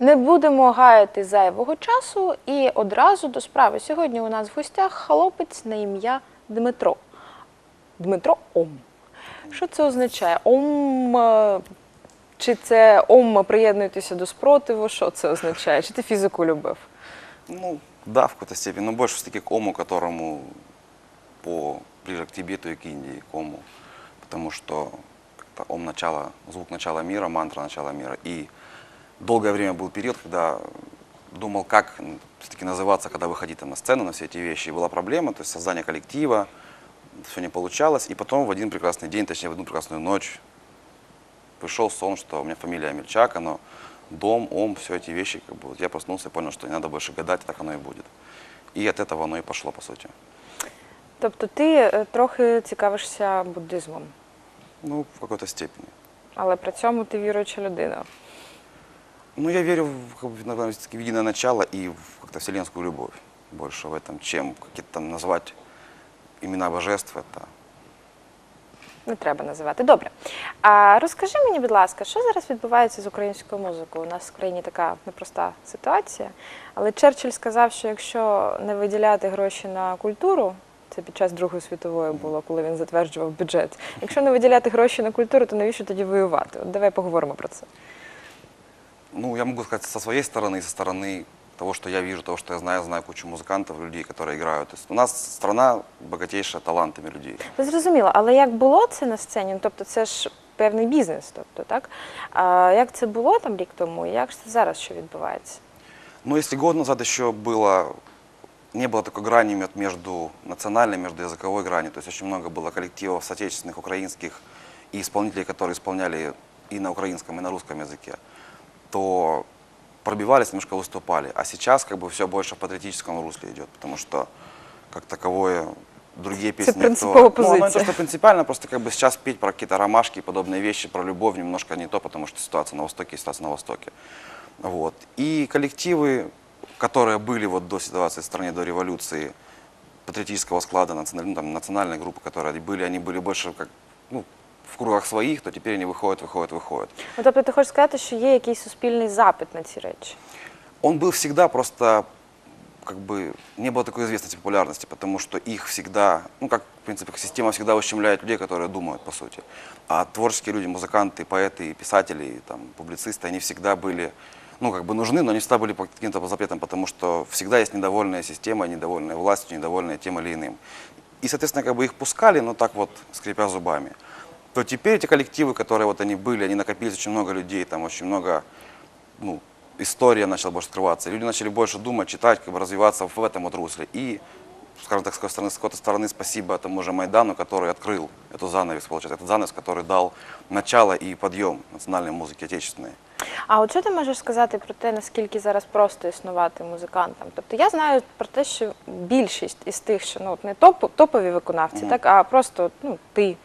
Не будемо гаяти зайвого часу і одразу до справи. Сьогодні у нас в гостях хлопець на ім'я Дмитро. Дмитро Ом. Що це означає? Ом. е, Чи це ом приєднуєтеся до спротиву? Що це означає? Чи ти фізику любив? Ну, да, в какой-то степени, но больше все-таки к Ому, которому по ближе к Тибету и к Индии, к Ому. Потому что Ом начало, звук начала мира, мантра начала мира. И долгое время был период, когда думал, как все-таки называться, когда выходить там на сцену, на все эти вещи. И была проблема, то есть создание коллектива, все не получалось. И потом в один прекрасный день, точнее в одну прекрасную ночь, пришел сон, что у меня фамилия Амельчак, оно дом, ом, все эти вещи, как бы, вот я проснулся и понял, что не надо больше гадать, так оно и будет. И от этого оно и пошло, по сути. Тобто ти е, трохи цікавишся буддизмом, Ну, в какой-то степени. але при цьому ти віруюча людина. Ну, я верю в, как бы, наверное, всё-таки в единое начало и в как-то вселенскую любовь больше в этом, чем какие-то там назвать имена божеств. Это Не треба називати. Добре. А розкажи мені, будь ласка, що зараз відбувається з українською музикою? У нас в країні така непроста ситуація. Але Черчилль сказав, що якщо не виділяти гроші на культуру, це під час Другої світової було, коли він затверджував бюджет. Якщо не виділяти гроші на культуру, то навіщо тоді воювати? От давай поговоримо про це. Ну, я могу сказать со своей стороны, со стороны того, что я вижу, того, что я знаю, знаю кучу музыкантов, людей, которые играют. То есть у нас страна богатейшая талантами людей. Це зрозуміло, але як було це на сцені? Ну, тобто це ж певний бізнес, тобто, так? А як це було там рік тому, і як ж це зараз що відбувається? Но если год назад еще было, не было такой грани мет- между национальной, между языковой гранью, то есть очень много было коллективов соотечественных, украинских и исполнителей, которые исполняли и на украинском, и на русском языке, то пробивались, немножко выступали. А сейчас как бы все больше в патриотическом русле идет, потому что как таковое другие песни... никто- принципова Ну, оно не позиция. то, что принципиально, просто как бы сейчас петь про какие-то ромашки и подобные вещи, про любовь немножко не то, потому что ситуация на Востоке, ситуация на Востоке. Вот. И коллективы, которые были вот до ситуации в стране, до революции, патриотического склада, националь- ну, там, национальные группы, которые были, они были больше как, ну, в кругах своих, то теперь они выходят, выходят, выходят. Ну, тобто ти хочеш сказати, що є якийсь суспільний запит на ці речі? Он был всегда просто как бы не было такой известности, популярности, потому что их всегда, ну как, в принципе, система всегда ущемляет людей, которые думают, по сути. А творческие люди, музыканты, поэты, и писатели, и, там, публицисты, они всегда были, ну как бы нужны, но они всегда были под каким-то запретом, потому что всегда есть недовольная система, недовольная властью, недовольная тем или иным. И, соответственно, как бы их пускали, но так вот, скрипя зубами. То теперь эти коллективы, которые вот они были, они накопились очень много людей, там очень много ну, история начала больше скрываться. Люди начали больше думать, читать, как бы развиваться в этом вот русле. И, скажем так, с какой стороны, с какой-то стороны спасибо тому же Майдану, который открыл эту занавес, получается, этот занавес, который дал начало и подъем национальной музыки отечественной. А от що ти можеш сказати про те, наскільки зараз просто існувати музикантам? Тобто я знаю про те, що більшість із тих, що ну от не топ, топові виконавці, Мгм. так, а просто ну, ти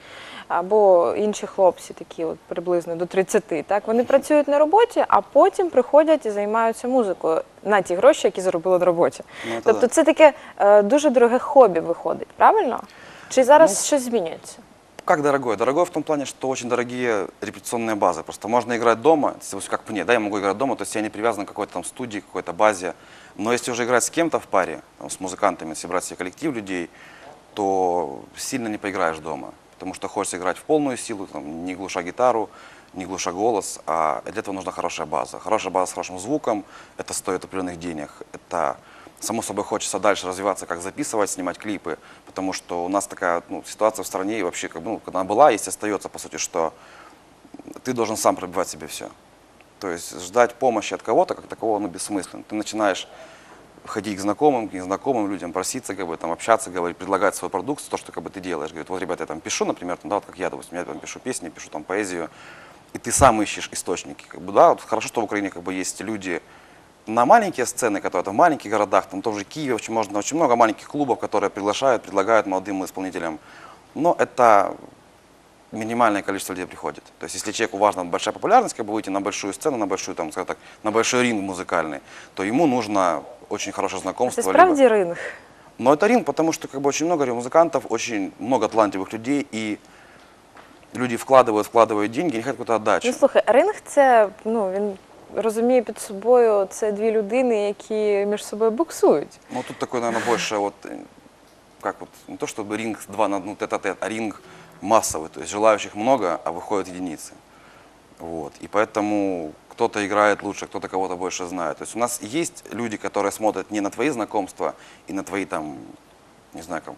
або інші хлопці, такі от приблизно до 30, так, вони працюють на роботі, а потім приходять і займаються музикою на ті гроші, які заробили на роботі. Ну, це тобто да. це таке е, дуже дороге хобі виходить, правильно? Чи зараз Ну, щось змінюється? Как дорогое? Дорогое в том плане, что очень дорогие репетиционные базы. Просто можно играть дома, если вот как мне, да, я могу играть дома, то есть я не привязан к какой-то там студии, какой-то базе. Но если уже играть с кем-то в паре, там, с музыкантами, если брать себе коллектив людей, то сильно не поиграешь дома. Потому что хочется играть в полную силу, там, не глуша гитару, не глуша голос, а для этого нужна хорошая база. Хорошая база с хорошим звуком, это стоит определенных денег. Это, само собой, хочется дальше развиваться, как записывать, снимать клипы, потому что у нас такая ну, ситуация в стране, и вообще, как ну, когда она была, есть остается, по сути, что ты должен сам пробивать себе все. То есть ждать помощи от кого-то, как такового, ну, бессмысленно. Ты начинаешь ходить к знакомым, к незнакомым людям, проситься, как бы, там, общаться, говорить, предлагать свою продукцию, то, что как бы, ты делаешь. Говорит, вот, ребята, я там пишу, например, там, да, вот как я, допустим, я там пишу песни, пишу там поэзию, и ты сам ищешь источники. Как бы, да, вот хорошо, что в Украине как бы, есть люди на маленькие сцены, которые там, в маленьких городах, там тоже Киеве, очень, можно, очень много маленьких клубов, которые приглашают, предлагают молодым исполнителям. Но это минимальное количество людей приходит. То есть, если человеку важна большая популярность, как бы выйти на большую сцену, на большую, там, скажем так, на большой ринг музыкальный, то ему нужно очень хорошее Це знакомство. либо- справді ринг. Но это ринг, потому что как бы очень много музыкантов, очень много талантливых людей, и люди вкладывают, вкладывают деньги, не хотят какую-то отдачу. Ну слухай, ринг це ну він розумію під собою, це дві людини, які між собою буксують. Ну, тут такой, наверное, больше вот, э, как вот, не то чтобы ринг два на одну тет-а-тет, а ринг массовый, то есть желающих много, а выходят единицы. Вот. И поэтому кто-то играет лучше, кто-то кого-то больше знает. То есть у нас есть люди, которые смотрят не на твои знакомства и на твои там, не знаю, там,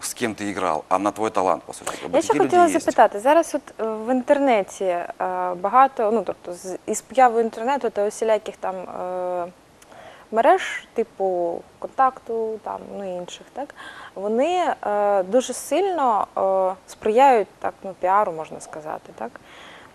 с кем ты играл, а на твой талант, по сути. Как бы Я ще такие люди хотіла есть. запитати, зараз от е, в інтернеті е, багато, ну тобто з із появою інтернету та усіляких там е, мереж, типу контакту, там ну і інших, так вони е, дуже сильно е, сприяють так, ну піару, можна сказати, так.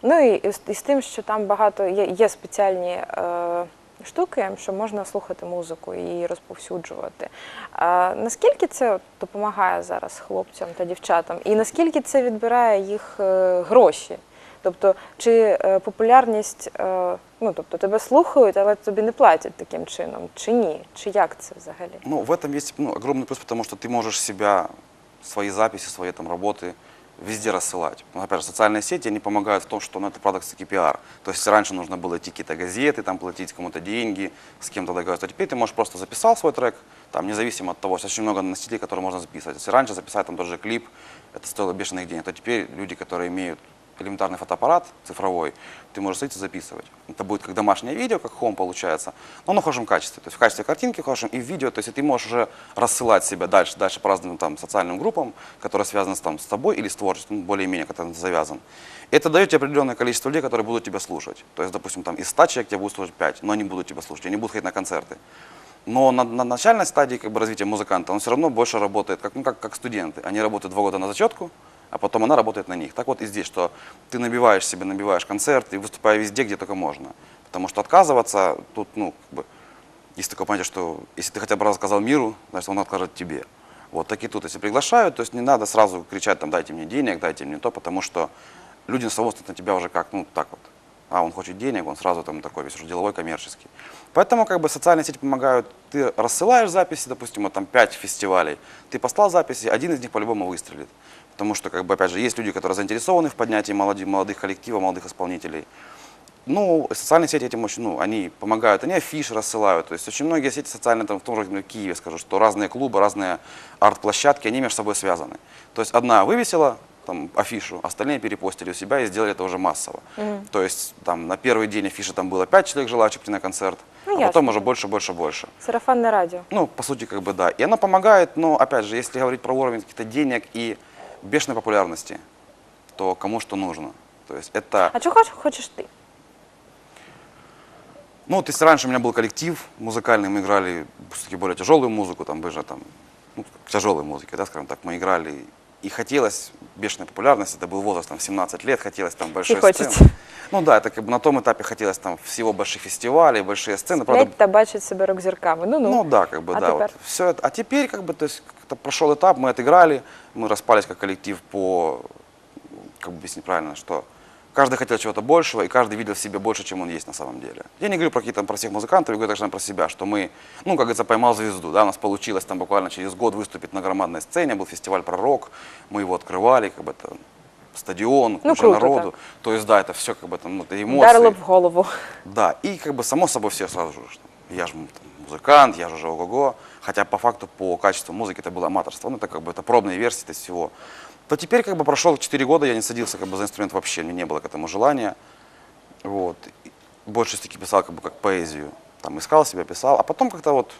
Ну і, і, з, тим, що там багато є, є спеціальні е, штуки, що можна слухати музику і розповсюджувати. А, наскільки це допомагає зараз хлопцям та дівчатам? І наскільки це відбирає їх е, гроші? Тобто, чи е, популярність, е, ну тобто тебе слухають, але тобі не платять таким чином, чи ні? Чи як це взагалі? Ну, в этом есть ну, огромный плюс, потому что ты можешь себя, свои записи, свои там работы везде рассылать. Ну, опять же, социальные сети, они помогают в том, что ну, это продакт-таки пиар. То есть раньше нужно было идти какие-то газеты, там, платить кому-то деньги, с кем-то договариваться. А теперь ты можешь просто записал свой трек, там, независимо от того, сейчас очень много носителей, которые можно записывать. Если раньше записать там тот же клип, это стоило бешеных денег, то теперь люди, которые имеют элементарный фотоаппарат цифровой, ты можешь сидеть и записывать. Это будет как домашнее видео, как хом получается, но на хорошем качестве. То есть в качестве картинки хорошем и в видео. То есть ты можешь уже рассылать себя дальше, дальше по разным там социальным группам, которые связаны с, там, с тобой или с творчеством, более-менее, который завязан. Это дает тебе определенное количество людей, которые будут тебя слушать. То есть, допустим, там из 100 человек тебя будут слушать 5, но они будут тебя слушать, они будут ходить на концерты. Но на, на начальной стадии как бы, развития музыканта он все равно больше работает, как, ну, как, как студенты. Они работают два года на зачетку, а потом она работает на них. Так вот и здесь, что ты набиваешь себе, набиваешь концерты, выступая везде, где только можно. Потому что отказываться тут, ну, как бы, есть такое понятие, что если ты хотя бы раз сказал миру, значит, он откажет тебе. Вот так и тут, если приглашают, то есть не надо сразу кричать, там, дайте мне денег, дайте мне то, потому что люди смотрят на тебя уже как, ну, так вот. А, он хочет денег, он сразу там такой весь уже деловой, коммерческий. Поэтому как бы социальные сети помогают. Ты рассылаешь записи, допустим, вот там 5 фестивалей. Ты послал записи, один из них по-любому выстрелит. Потому что, как бы, опять же, есть люди, которые заинтересованы в поднятии молодых, молодых коллективов, молодых исполнителей. Ну, социальные сети этим очень, ну, они помогают, они афиши рассылают. То есть очень многие сети социальные, там, в том же например, Киеве, скажу, что разные клубы, разные арт-площадки, они между собой связаны. То есть одна вывесила там, афишу, остальные перепостили у себя и сделали это уже массово. То есть там на первый день афиши там было 5 человек желающих прийти на концерт, Ну, а потом ясно. уже больше, больше, больше. Сарафанне радіо. Ну, по сути, как бы да. И она помогает, но, опять же, если говорить про уровень каких-то денег и бешеной популярности, то кому что нужно. То есть это... А чого хочеш ти? Ну, вот если раньше у меня был коллектив музыкальный, мы играли все-таки более тяжелую музыку, там были там, ну, тяжелой музыки, да, скажем так, мы играли, и хотелось бешеной популярности, это был возраст там 17 лет, хотелось там хочется. сцены. Ну да, это как бы на том этапе хотелось там всего больших фестивалей, большие сцены, правда, Сплять та бачать себе рок-зірками. Ну, ну. ну да, как бы А да. теперь? Вот, все это. А теперь как бы, то есть, как-то прошел этап, мы отыграли, мы распались как коллектив по, как бы объяснить правильно, что каждый хотел чего-то большего, и каждый видел в себе больше, чем он есть на самом деле. Я не говорю про какие-то про всех музыкантов, я говорю также про себя, что мы, ну, как говорится, поймал звезду, да, у нас получилось там буквально через год выступить на громадной сцене, был фестиваль «Пророк», мы его открывали, как бы это стадион, Ну, куча круто народу. так. То есть, да, это все как бы там, ну, это эмоции. Вдарило в голову. Да, и как бы само собой все сразу же, что я же музыкант, я же уже ого-го, хотя по факту по качеству музыки это было аматорство, ну это как бы это пробные версии, это всего То теперь как бы прошел 4 года, я не садился как бы за инструмент вообще, у меня не было к этому желания. Вот. И Больше все-таки писал как бы как поэзию, там искал себя, писал, а потом как-то вот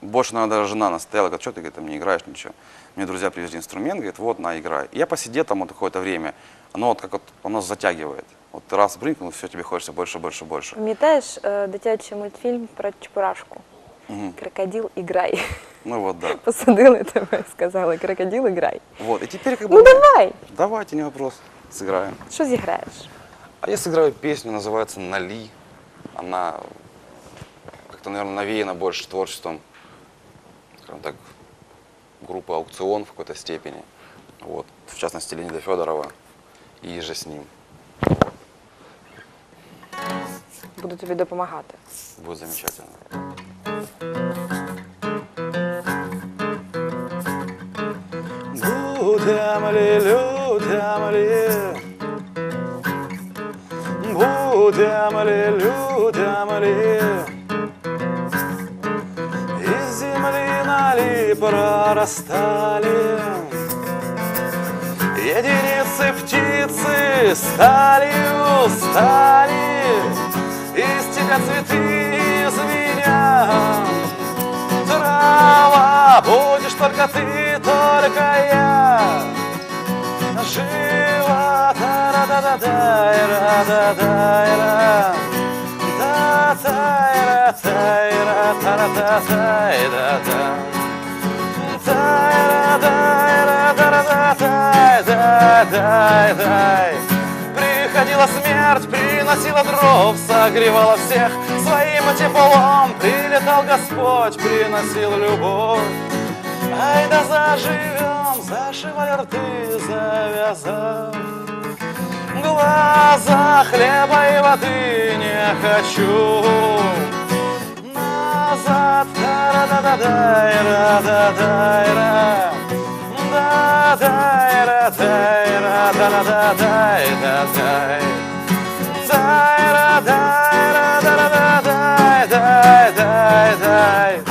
больше, наверное, даже жена настояла, говорит, что ты говорит, там не играешь ничего. Мне друзья привезли инструмент, говорит, вот, на, играй. И я посидел там вот какое-то время, оно вот как вот, оно затягивает. Вот ты раз брынкнул, все, тебе хочется больше, больше, больше. Пам'ятаєш е, дитячий мультфільм про Чебурашку? Мгм. Крокодил іграй. Ну вот, да. Посадили тебе, сказали, крокодил іграй. Вот, и теперь как бы... Ну давай! Давайте, не вопрос, сыграем. Що зіграєш? А я сыграю песню, называется «Нали». Она как-то, наверное, навеяна больше творчеством, скажем так, группы «Аукцион» в какой-то степени. Вот, в частности, Леонида Федорова и же с ним. Буду тобі допомагати. Будет замечательно. Людям ли, людям ли, будем ли, людям ли, из земли нали прорастали, единицы птицы стали, устали. из тебя цветы из меня трава, будешь только ты, только я жива. Та-ра-да-да-да-ра-да-да-ра. Та-та-ра-та-ра-та-ра-та-та-та-та. Та-ра-да-ра-да-ра-да-ра-да-дай-дай. Приходила смерть, приносила дров, согревала всех своим теплом. Прилетал Господь, приносил любовь. Ай да заживет зашивали рты, завязав. Глаза хлеба и воды не хочу. Назад, да да да да да да да да да да да да да да да да да да да Вот,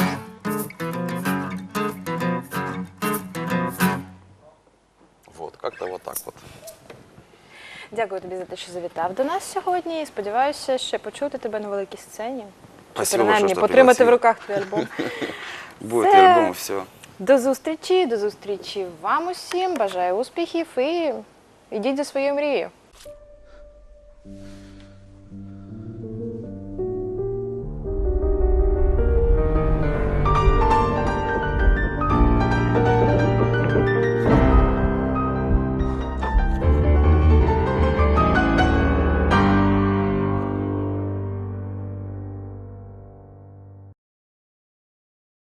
Дякую тобі за те, що завітав до нас сьогодні. І сподіваюся, ще почути тебе на великій сцені. Спасибо принаймні большое, что потримати в руках твій альбом. Будет Це- и альбом, и все. До зустрічі, до зустрічі вам усім. Бажаю успіхів і йдіть за своєю мрією.